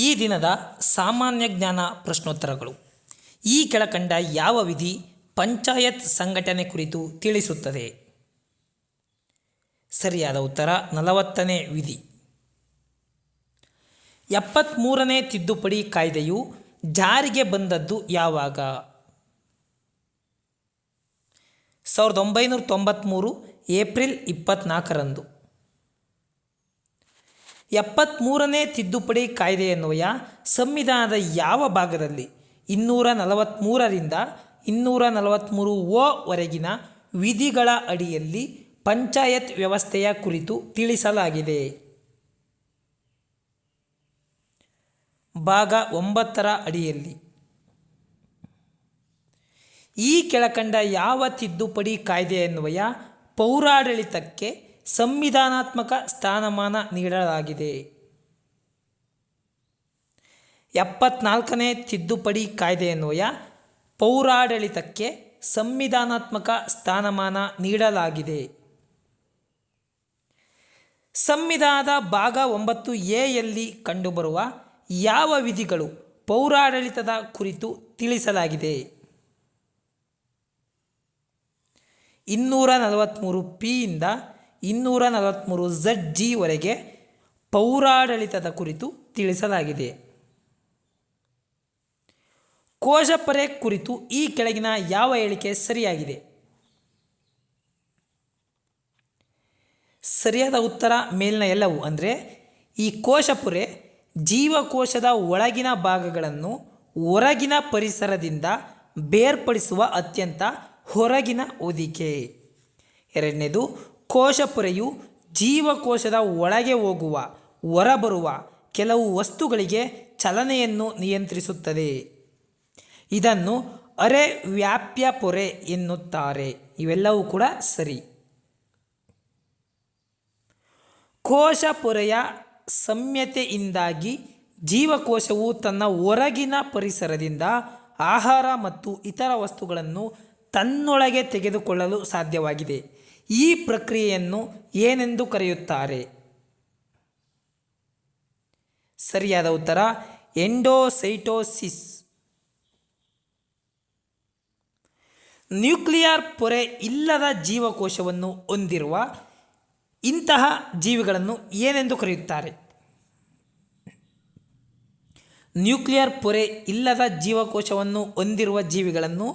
ಈ ದಿನದ ಸಾಮಾನ್ಯ ಜ್ಞಾನ ಪ್ರಶ್ನೋತ್ತರಗಳು. ಈ ಕೆಳಕಂಡ ಯಾವ ವಿಧಿ ಪಂಚಾಯತ್ ಸಂಘಟನೆ ಕುರಿತು ತಿಳಿಸುತ್ತದೆ? ಸರಿಯಾದ ಉತ್ತರ, ನಲವತ್ತನೇ ವಿಧಿ. ಎಪ್ಪತ್ತ್ಮೂರನೇ ತಿದ್ದುಪಡಿ ಕಾಯ್ದೆಯು ಜಾರಿಗೆ ಬಂದದ್ದು ಯಾವಾಗ? ಸಾವಿರದ ಒಂಬೈನೂರ ತೊಂಬತ್ತ್ಮೂರು ಏಪ್ರಿಲ್ ಇಪ್ಪತ್ತ್ನಾಲ್ಕರಂದು ಎಪ್ಪತ್ತ್ಮೂರನೇ ತಿದ್ದುಪಡಿ ಕಾಯ್ದೆಯನ್ವಯ ಸಂವಿಧಾನದ ಯಾವ ಭಾಗದಲ್ಲಿ ಇನ್ನೂರ ನಲವತ್ತ್ಮೂರರಿಂದ ಇನ್ನೂರ ನಲವತ್ತ್ಮೂರು ಓ ವರೆಗಿನ ವಿಧಿಗಳ ಅಡಿಯಲ್ಲಿ ಪಂಚಾಯತ್ ವ್ಯವಸ್ಥೆಯ ಕುರಿತು ತಿಳಿಸಲಾಗಿದೆ. ಭಾಗ ಒಂಬತ್ತರ ಅಡಿಯಲ್ಲಿ. ಈ ಕೆಳಕಂಡ ಯಾವ ತಿದ್ದುಪಡಿ ಕಾಯ್ದೆಯನ್ವಯ ಪೌರಾಡಳಿತಕ್ಕೆ ಸಂವಿಧಾನಾತ್ಮಕ ಸ್ಥಾನಮಾನ ನೀಡಲಾಗಿದೆ. ಎಪ್ಪತ್ನಾಲ್ಕನೇ ತಿದ್ದುಪಡಿ ಕಾಯ್ದೆಯನ್ವಯ ಪೌರಾಡಳಿತಕ್ಕೆ ಸಂವಿಧಾನಾತ್ಮಕ ಸ್ಥಾನಮಾನ ನೀಡಲಾಗಿದೆ. ಸಂವಿಧಾನದ ಭಾಗ ಒಂಬತ್ತು ಎಯಲ್ಲಿ ಕಂಡುಬರುವ ಯಾವ ವಿಧಿಗಳು ಪೌರಾಡಳಿತದ ಕುರಿತು ತಿಳಿಸಲಾಗಿದೆ? ಇನ್ನೂರ ನಲವತ್ತ್ಮೂರು ಪಿಯಿಂದ ಇನ್ನೂರ ನಲವತ್ತ್ಮೂರು ಝಡ್ ಜಿವರೆಗೆ ಪೌರಾಡಳಿತದ ಕುರಿತು ತಿಳಿಸಲಾಗಿದೆ. ಕೋಶಪರೆ ಕುರಿತು ಈ ಕೆಳಗಿನ ಯಾವ ಹೇಳಿಕೆ ಸರಿಯಾಗಿದೆ? ಸರಿಯಾದ ಉತ್ತರ ಮೇಲಿನ ಎಲ್ಲವು ಅಂದರೆ, ಈ ಕೋಶಪುರೆ ಜೀವಕೋಶದ ಒಳಗಿನ ಭಾಗಗಳನ್ನು ಹೊರಗಿನ ಪರಿಸರದಿಂದ ಬೇರ್ಪಡಿಸುವ ಅತ್ಯಂತ ಹೊರಗಿನ ಹೊದಿಕೆ. ಎರಡನೇದು ಕೋಶಪುರೆಯು ಜೀವಕೋಶದ ಒಳಗೆ ಹೋಗುವ, ಹೊರಬರುವ ಕೆಲವು ವಸ್ತುಗಳಿಗೆ ಚಲನೆಯನ್ನು ನಿಯಂತ್ರಿಸುತ್ತದೆ. ಇದನ್ನು ಅರೆ ವ್ಯಾಪ್ಯ ಪೊರೆ ಎನ್ನುತ್ತಾರೆ. ಇವೆಲ್ಲವೂ ಕೂಡ ಸರಿ. ಕೋಶ ಪೊರೆಯ ಸಮ್ಯತೆಯಿಂದಾಗಿ ಜೀವಕೋಶವು ತನ್ನ ಹೊರಗಿನ ಪರಿಸರದಿಂದ ಆಹಾರ ಮತ್ತು ಇತರ ವಸ್ತುಗಳನ್ನು ತನ್ನೊಳಗೆ ತೆಗೆದುಕೊಳ್ಳಲು ಸಾಧ್ಯವಾಗಿದೆ. ಈ ಪ್ರಕ್ರಿಯೆಯನ್ನು ಏನೆಂದು ಕರೆಯುತ್ತಾರೆ? ಸರಿಯಾದ ಉತ್ತರ, ಎಂಡೋಸೈಟೋಸಿಸ್. ನ್ಯೂಕ್ಲಿಯರ್ ಪೊರೆ ಇಲ್ಲದ ಜೀವಕೋಶವನ್ನು ಹೊಂದಿರುವ ಇಂತಹ ಜೀವಿಗಳನ್ನು ಏನೆಂದು ಕರೆಯುತ್ತಾರೆ? ನ್ಯೂಕ್ಲಿಯರ್ ಪೊರೆ ಇಲ್ಲದ ಜೀವಕೋಶವನ್ನು ಹೊಂದಿರುವ ಜೀವಿಗಳನ್ನು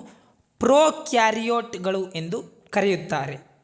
ಪ್ರೋಕ್ಯಾರಿಯೋಟ್ಗಳು ಎಂದು ಕರೆಯುತ್ತಾರೆ.